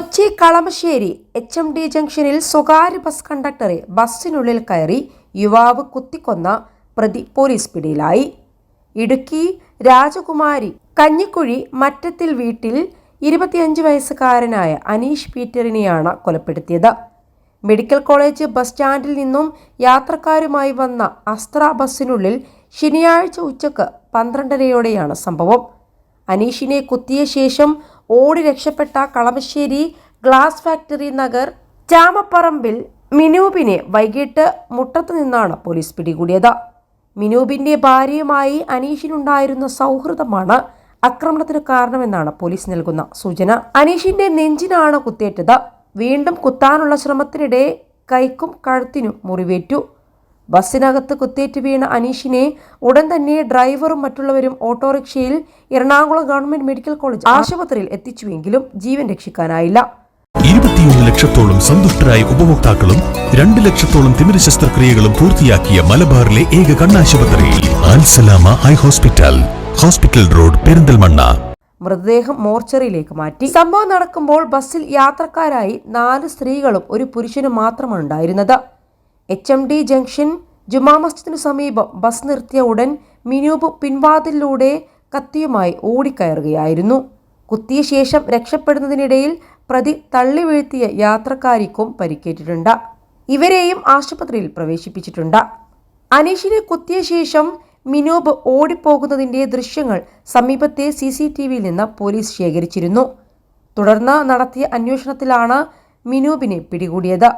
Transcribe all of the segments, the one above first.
Kochi Kalamassery H M D ജംഗ്ഷനിൽ സ്വകാര്യ bus കണ്ടക്ടറെ ബസ്സിനുള്ളിൽ കയറി യുവാവ് കുത്തിക്കൊന്ന പ്രതി പോലീസ് പിടിയിലായി. ഇടുക്കി രാജകുമാരി കഞ്ഞിക്കുഴി മറ്റത്തിൽ വീട്ടിൽ ഇരുപത്തിയഞ്ച് വയസ്സുകാരനായ അനീഷ് പീറ്ററിനെയാണ് കൊലപ്പെടുത്തിയത്. മെഡിക്കൽ കോളേജ് ബസ് സ്റ്റാൻഡിൽ നിന്നും യാത്രക്കാരുമായി വന്ന അസ്ത്ര ബസ്സിനുള്ളിൽ ശനിയാഴ്ച ഉച്ചയ്ക്ക് പന്ത്രണ്ടരയോടെയാണ് സംഭവം. അനീഷിനെ കുത്തിയ ശേഷം ഓടി രക്ഷപ്പെട്ട കളമശ്ശേരി ഗ്ലാസ് ഫാക്ടറി നഗർ ചാമപ്പറമ്പിൽ മിനൂബിനെ വൈകിട്ട് മുട്ടത്തു നിന്നാണ് പോലീസ് പിടികൂടിയത്. മിനൂബിന്റെ ഭാര്യയുമായി അനീഷിനുണ്ടായിരുന്ന സൗഹൃദമാണ് ആക്രമണത്തിന് കാരണമെന്നാണ് പോലീസ് നൽകുന്ന സൂചന. അനീഷിന്റെ നെഞ്ചിനാണ് കുത്തേറ്റത്. വീണ്ടും കുത്താനുള്ള ശ്രമത്തിനിടെ കൈക്കും കഴുത്തിനും മുറിവേറ്റു. ബസ്സിനകത്ത് കുത്തേറ്റ് വീണ അനീഷിനെ ഉടൻ തന്നെ ഡ്രൈവറും മറ്റുള്ളവരും ഓട്ടോറിക്ഷയിൽ എറണാകുളം ഗവൺമെന്റ് മെഡിക്കൽ കോളേജ് ആശുപത്രിയിൽ എത്തിച്ചുവെങ്കിലും ജീവൻ രക്ഷിക്കാനായില്ല. ഇരുപത്തിയൊന്ന് ലക്ഷത്തോളം സന്തുഷ്ടരായ ഉപഭോക്താക്കളും രണ്ട് ലക്ഷത്തോളം തിമിര ശസ്ത്രക്രിയകളും പൂർത്തിയാക്കിയ മലബാറിലെ ഏക കണ്ണാശുപത്രി Alsalama eye hospital hospital road Perinthalmanna. മൃതദേഹം മോർച്ചറിയിലേക്ക് മാറ്റി. സംഭവം നടക്കുമ്പോൾ ബസ്സിൽ യാത്രക്കാരായി നാല് സ്ത്രീകളും ഒരു പുരുഷനും മാത്രമാണ് ഉണ്ടായിരുന്നത്. എച്ച് എം ഡി ജംഗ്ഷൻ ജുമാ മസ്ജിദിനു സമീപം ബസ് നിർത്തിയ ഉടൻ മിനൂബ് പിൻവാതിലൂടെ കത്തിയുമായി ഓടിക്കയറുകയായിരുന്നു. കുത്തിയ ശേഷം രക്ഷപ്പെടുന്നതിനിടയിൽ പ്രതി തള്ളി വീഴ്ത്തിയ യാത്രക്കാരിക്കും പരിക്കേറ്റിട്ടുണ്ട്. ഇവരെയും ആശുപത്രിയിൽ പ്രവേശിപ്പിച്ചിട്ടുണ്ട്. അനീഷിനെ കുത്തിയ ശേഷം മിനൂബ് ഓടിപ്പോകുന്നതിന്റെ ദൃശ്യങ്ങൾ സമീപത്തെ സി സി ടി വിയിൽ നിന്ന് പോലീസ് ശേഖരിച്ചിരുന്നു. തുടർന്ന് നടത്തിയ അന്വേഷണത്തിലാണ് മിനൂബിനെ പിടികൂടിയത്.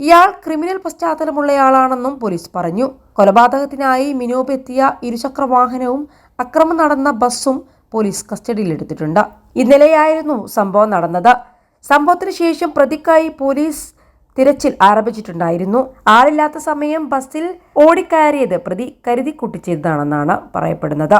ഇയാൾ ക്രിമിനൽ പശ്ചാത്തലമുള്ളയാളാണെന്നും പോലീസ് പറഞ്ഞു. കൊലപാതകത്തിനായി മിനൂബ് എത്തിയ ഇരുചക്ര വാഹനവും അക്രമം നടന്ന ബസ്സും പോലീസ് കസ്റ്റഡിയിലെടുത്തിട്ടുണ്ട്. ഇന്നലെയായിരുന്നു സംഭവം നടന്നത്. സംഭവത്തിന് ശേഷം പ്രതിക്കായി പോലീസ് തിരച്ചിൽ ആരംഭിച്ചിട്ടുണ്ടായിരുന്നു. ആളില്ലാത്ത സമയം ബസ്സിൽ ഓടിക്കയറിയത് പ്രതി കരുതി കൂട്ടിച്ചതാണെന്നാണ് പറയപ്പെടുന്നത്.